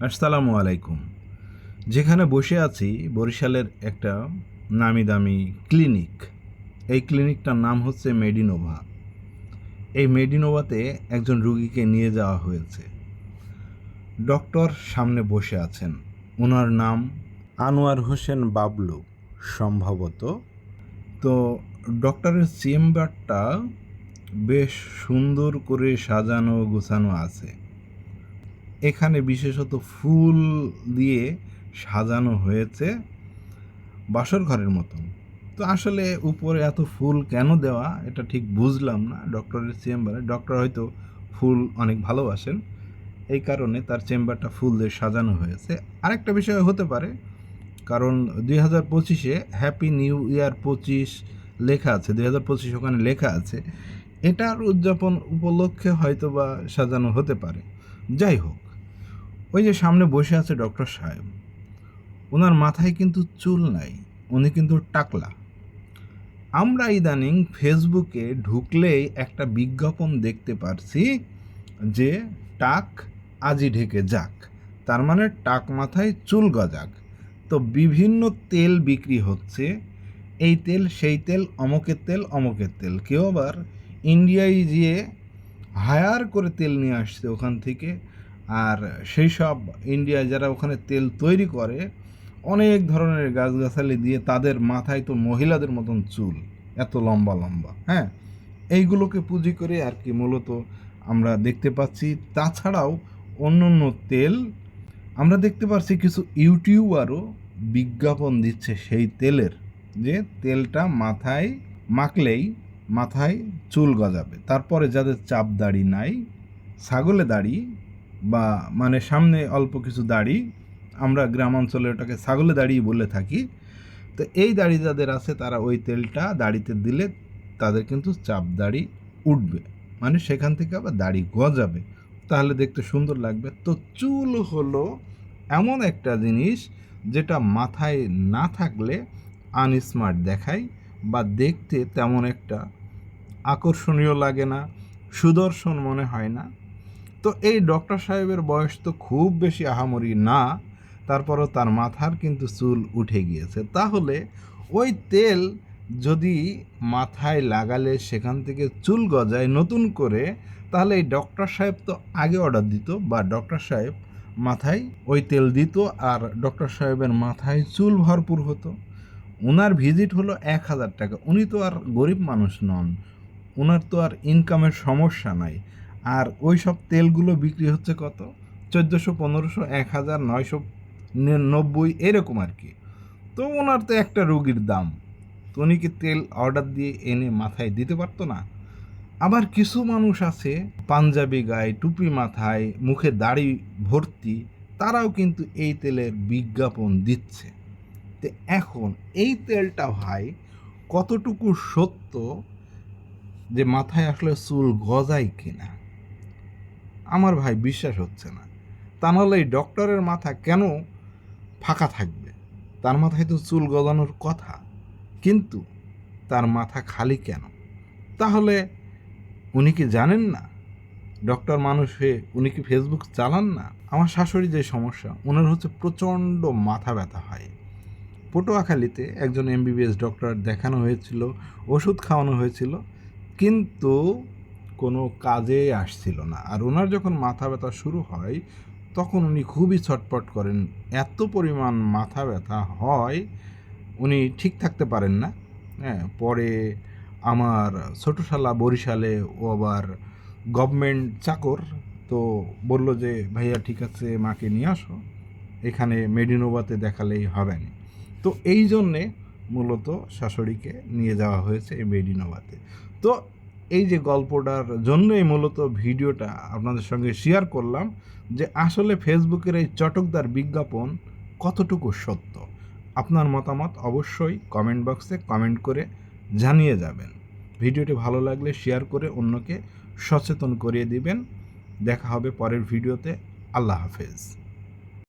আসসালামু আলাইকুম। যেখানে বসে আছি বরিশালের একটা নামি দামি ক্লিনিক। এই ক্লিনিকটার নাম হচ্ছে মেডিনোভা। এই মেডিনোভাতে একজন রুগীকে নিয়ে যাওয়া হয়েছে। ডক্টর সামনে বসে আছেন। ওনার নাম আনোয়ার হোসেন বাবলু, সম্ভবত। তো ডক্টরের চেম্বারটা বেশ সুন্দর করে সাজানো গোছানো আছে। এখানে বিশেষত ফুল দিয়ে সাজানো হয়েছে বাসর ঘরের মতন তো আসলে উপরে এত ফুল কেন দেওয়া এটা ঠিক বুঝলাম না ডক্টরের চেম্বারে। ডক্টর হয়তো ফুল অনেক ভালোবাসেন, এই কারণে তার চেম্বারটা ফুল দিয়ে সাজানো হয়েছে। আরেকটা বিষয় হতে পারে, কারণ দুই হাজার পঁচিশে হ্যাপি নিউ ইয়ার পঁচিশ লেখা আছে, দুই হাজার পঁচিশ ওখানে লেখা আছে। এটার উদযাপন উপলক্ষে হয়তো বা সাজানো হতে পারে। যাই হোক ওই যে সামনে বসে আছে ডক্টর সাহেব, ওনার মাথায় কিন্তু চুল নাই, উনি কিন্তু টাকলা। আমরা ইদানিং ফেসবুকে ঢুকলেই একটা বিজ্ঞাপন দেখতে পারছি যে টাক আজি ঢেকে যাক, তার মানে টাক মাথায় চুল গজাক। তো বিভিন্ন তেল বিক্রি হচ্ছে, এই তেল, সেই তেল, অমকের তেল অমকের তেল। কেউ আবার ইন্ডিয়ায় গিয়ে হায়ার করে তেল নিয়ে আসছে ওখান থেকে আর সেই সব ইন্ডিয়ায় যারা ওখানে তেল তৈরি করে, অনেক ধরনের গাছগাছালি দিয়ে তাদের মাথায় তো মহিলাদের মতন চুল, এত লম্বা লম্বা হ্যাঁ? এইগুলোকে পুঁজি করে আর কি মূলত আমরা দেখতে পাচ্ছি। তাছাড়াও অন্য অন্য তেল, আমরা দেখতে পাচ্ছি কিছু ইউটিউবারও বিজ্ঞাপন দিচ্ছে সেই তেলের, যে তেলটা মাথায় মাখলেই মাথায় চুল গজাবে। তারপরে যাদের চাপ দাড়ি নাই, ছাগলে দাড়ি বা মানে সামনে অল্প কিছু দাড়ি, আমরা গ্রামাঞ্চলে ওটাকে ছাগলে দাড়ি বলে থাকি। তো এই দাড়ি যাদের আছে, তারা ওই তেলটা দাড়িতে দিলে তাদের কিন্তু চাপ দাড়ি উঠবে। মানে সেখান থেকে আবার দাড়ি গজাবে। তাহলে দেখতে সুন্দর লাগবে। তো চুল হলো এমন একটা জিনিস যেটা মাথায় না থাকলে আনস্মার্ট দেখায় বা দেখতে তেমন একটা আকর্ষণীয় লাগে না, সুদর্শন মনে হয় না। তো এই ডক্টর সাহেবের বয়স তো খুব বেশি আহামরি না, তারপরও তার মাথার কিন্তু চুল উঠে গিয়েছে। তাহলে ওই তেল যদি মাথায় লাগালে সেখান থেকে চুল গজায় নতুন করে, তাহলে এই ডক্টর সাহেব তো আগে অর্ডার দিত বা ডক্টর সাহেব মাথায় ওই তেল দিত আর ডক্টর সাহেবের মাথায় চুল ভরপুর হতো। ওনার ভিজিট হলো এক হাজার টাকা। উনি তো আর গরিব মানুষ নন ওনার তো আর ইনকামের সমস্যা নাই। আর ওই সব তেলগুলো বিক্রি হচ্ছে কত? চোদ্দোশো, পনেরোশো এক হাজার নয়শো নব্বই, এরকম আর কি। তো ওনার তো একটা রুগীর দাম। তো উনি কি তেল অর্ডার দিয়ে এনে মাথায় দিতে পারতো না? আবার কিছু মানুষ আছে, পাঞ্জাবি গায়ে, টুপি মাথায়, মুখে দাড়ি ভর্তি, তারাও কিন্তু এই তেলের বিজ্ঞাপন দিচ্ছে। তো এখন এই তেলটা ভাই কতটুকু সত্য যে মাথায় আসলে চুল গজায় কিনা? আমার ভাই বিশ্বাস হচ্ছে না। তা নাহলে এই ডক্টরের মাথা কেন ফাঁকা থাকবে? তার মাথায় তো চুল গজানোর কথা। কিন্তু তার মাথা খালি কেন? তাহলে উনি কি জানেন না? ডক্টর মানুষ হয়ে উনি কি ফেসবুক চালান না? আমার শাশুড়ি যে সমস্যা, ওনার হচ্ছে প্রচণ্ড মাথা ব্যথা হয়। পটুয়াখালীতে একজন এমবিবিএস ডক্টর দেখানো হয়েছিল, ওষুধ খাওয়ানো হয়েছিল। কিন্তু কোনো কাজে আসছিল না। আর ওনার যখন মাথা ব্যথা শুরু হয়, তখন উনি খুবই ছটপট করেন। এত পরিমাণ মাথা ব্যথা হয়, উনি ঠিক থাকতে পারেন না। হ্যাঁ পরে আমার ছোটো শালা বরিশালে ও আবার গভর্নমেন্ট চাকর তো বলল যে, ভাইয়া, ঠিক আছে, মাকে নিয়ে আসো। এখানে মেডিনোভাতে দেখালেই হবে না। তো এই জন্যে মূলত শাশুড়িকে নিয়ে যাওয়া হয়েছে এই মেডিনোভাতে। তো এই যে গল্পটার জন্যই মূলত ভিডিওটা আপনাদের সঙ্গে শেয়ার করলাম যে আসলে ফেসবুকের এই চটকদার বিজ্ঞাপন কতটুকু সত্য? আপনার মতামত অবশ্যই কমেন্ট বক্সে কমেন্ট করে জানিয়ে যাবেন। ভিডিওটি ভালো লাগলে শেয়ার করে অন্যকে সচেতন করিয়ে দিবেন। দেখা হবে পরের ভিডিওতে। আল্লাহ হাফেজ।